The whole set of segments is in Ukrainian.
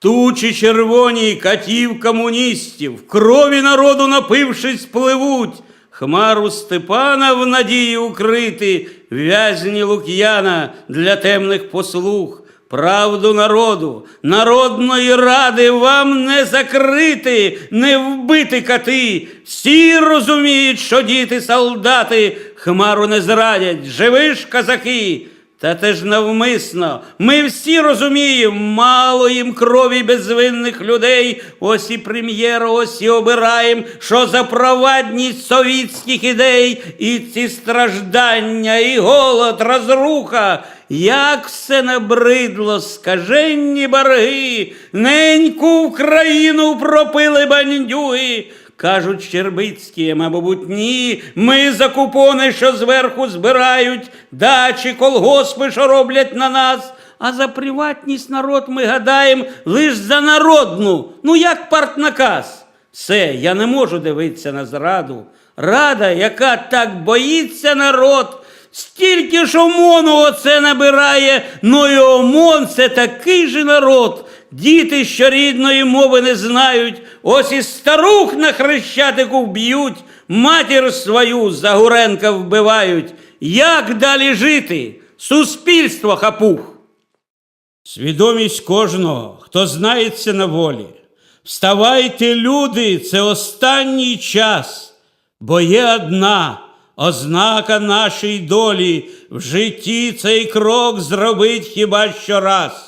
Тучі червоні катів комуністів, крові народу напившись, пливуть. Хмару Степана в надії укрити, в'язні Лук'яна для темних послуг. Правду народу, народної ради вам не закрити, не вбити кати. Всі розуміють, що діти солдати хмару не зрадять, живи ж козаки. Та те ж навмисно. Ми всі розуміємо, мало їм крові безвинних людей. Ось і прем'єра, ось і обираєм, що за провадність совітських ідей, і ці страждання, і голод, розруха. Як все набридло, скаженні борги, неньку Україну пропили бандюги. Кажуть Щербицькі, мабуть, ні. Ми за купони, що зверху збирають, дачі, колгоспи, що роблять на нас. А за приватність народ ми гадаємо лиш за народну, ну як партнаказ. Все, я не можу дивитися на зраду. Рада, яка так боїться народ, стільки ж ОМОНу оце набирає, ну і ОМОН це такий же народ. Діти, що рідної мови не знають, ось і старух на хрещатику вб'ють, матір свою за Гуренка вбивають. Як далі жити? Суспільство хапух. Свідомість кожного, хто знається на волі. Вставайте, люди, це останній час, бо є одна ознака нашої долі в житті цей крок зробить хіба що раз.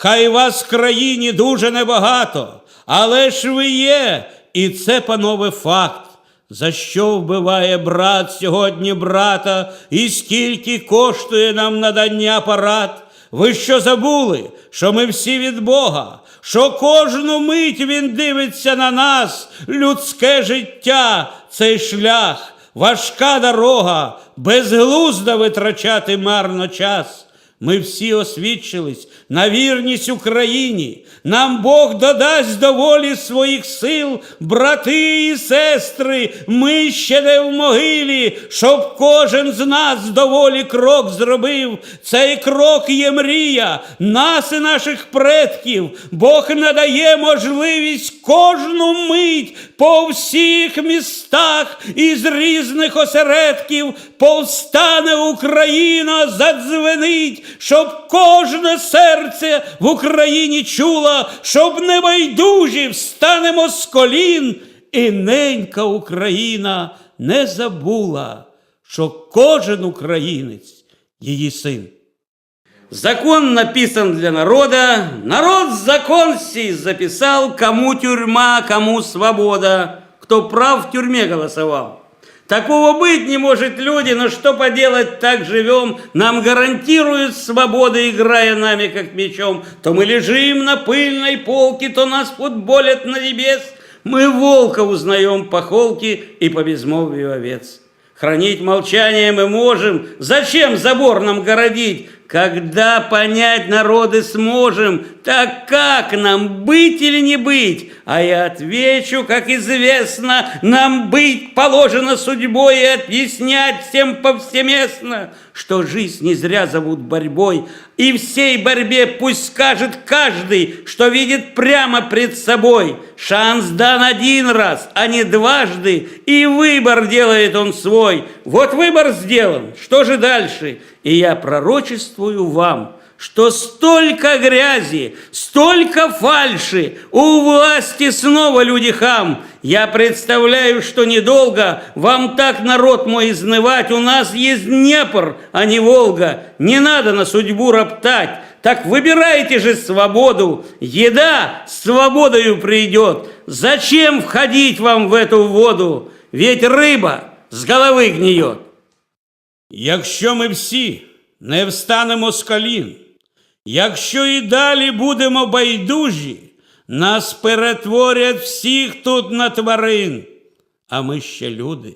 Хай вас в країні дуже небагато, але ж ви є, і це, панове, факт. За що вбиває брат сьогодні брата, і скільки коштує нам надання парад? Ви що забули, що ми всі від Бога, що кожну мить Він дивиться на нас, людське життя, цей шлях, важка дорога, безглузда витрачати марно час. Ми всі освідчились на вірність Україні. Нам Бог додасть до волі своїх сил, брати і сестри, ми ще не в могилі, щоб кожен з нас до волі крок зробив. Цей крок є мрія, нас і наших предків. Бог надає можливість кожну мить по всіх містах із різних осередків повстане Україна, задзвенить, щоб кожне серце в Україні чуло, щоб небайдужі встанемо з колін, і ненька Україна не забула, що кожен українець її син. Закон написан для народа, народ закон сей записал, кому тюрьма, кому свобода, кто прав в тюрьме голосовал. Такого быть не может люди, но что поделать, так живем. Нам гарантируют свободу, играя нами как мечом. То мы лежим на пыльной полке, то нас футболят на небес. Мы волка узнаем по холке и по безмолвию овец. Хранить молчание мы можем. Зачем забор нам городить? Когда понять народы сможем, так как нам быть или не быть? А я отвечу, как известно, нам быть положено судьбой и объяснять всем повсеместно, что жизнь не зря зовут борьбой, и всей борьбе пусть скажет каждый, что видит прямо пред собой. Шанс дан один раз, а не дважды, и выбор делает он свой. Вот выбор сделан, что же дальше? И я пророчествую вам, что столько грязи, столько фальши, у власти снова люди хам. Я представляю, что недолго вам так народ мой изнывать, у нас есть Днепр, а не Волга. Не надо на судьбу роптать, так выбирайте же свободу. Еда с свободою придет. Зачем входить вам в эту воду? Ведь рыба с головы гниет. Якщо ми всі не встанемо з колін, якщо і далі будемо байдужі, нас перетворять всіх тут на тварин, а ми ще люди,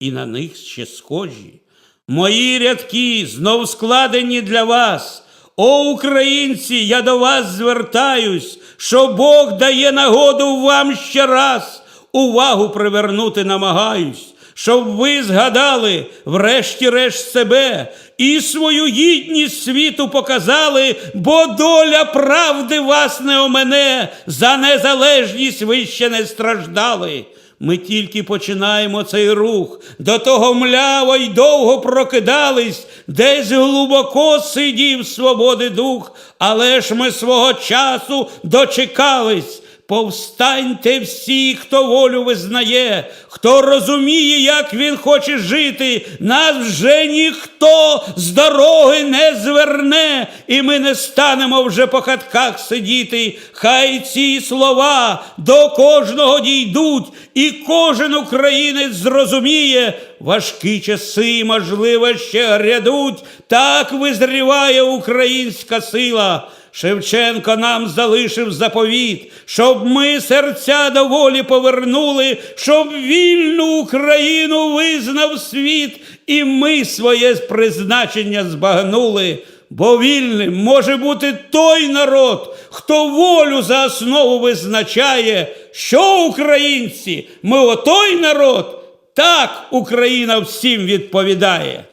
і на них ще схожі. Мої рядки знов складені для вас. О, українці, я до вас звертаюсь, що Бог дає нагоду вам ще раз увагу привернути намагаюсь, щоб ви згадали, врешті-решт себе, і свою гідність світу показали, бо доля правди вас не омене, за незалежність ви ще не страждали. Ми тільки починаємо цей рух, до того мляво й довго прокидались, десь глибоко сидів свободи дух, але ж ми свого часу дочекались. Повстаньте всі, хто волю визнає, хто розуміє, як він хоче жити, нас вже ніхто з дороги не зверне, і ми не станемо вже по хатках сидіти. Хай ці слова до кожного дійдуть, і кожен українець зрозуміє, важкі часи, можливо, ще грядуть, так визріває українська сила. Шевченко нам залишив заповіт, щоб ми серця до волі повернули, щоб вільну Україну визнав світ, і ми своє призначення збагнули. Бо вільним може бути той народ, хто волю за основу визначає, що українці, ми отой народ, так Україна всім відповідає.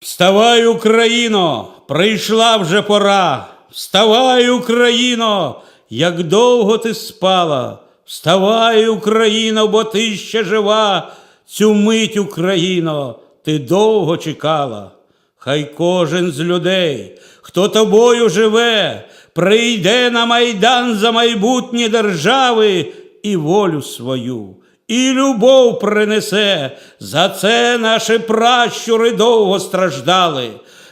Вставай, Україно, прийшла вже пора. Вставай, Україно, як довго ти спала. Вставай, Україно, бо ти ще жива. Цю мить, Україно, ти довго чекала. Хай кожен з людей, хто тобою живе, прийде на майдан за майбутнє держави і волю свою і любов принесе. За це наші пращури довго страждали.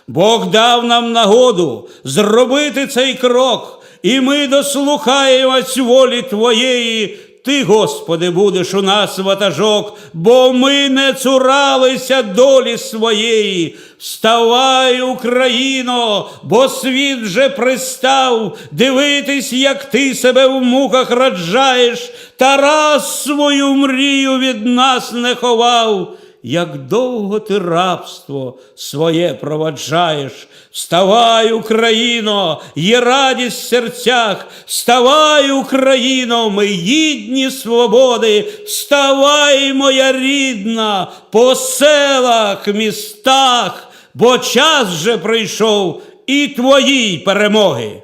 Бог дав нам нагоду зробити цей крок, і ми дослухаємось волі Твоєї. Ти, Господи, будеш у нас ватажок, бо ми не цуралися долі своєї. Вставай, Україно, бо світ вже пристав дивитись, як ти себе в муках раджаєш, та раз свою мрію від нас не ховав. Як довго ти рабство своє проваджаєш, вставай, Україно, є радість в серцях, вставай, Україно, ми гідні свободи, вставай, моя рідна, по селах, містах, бо час вже прийшов і твоїй перемоги.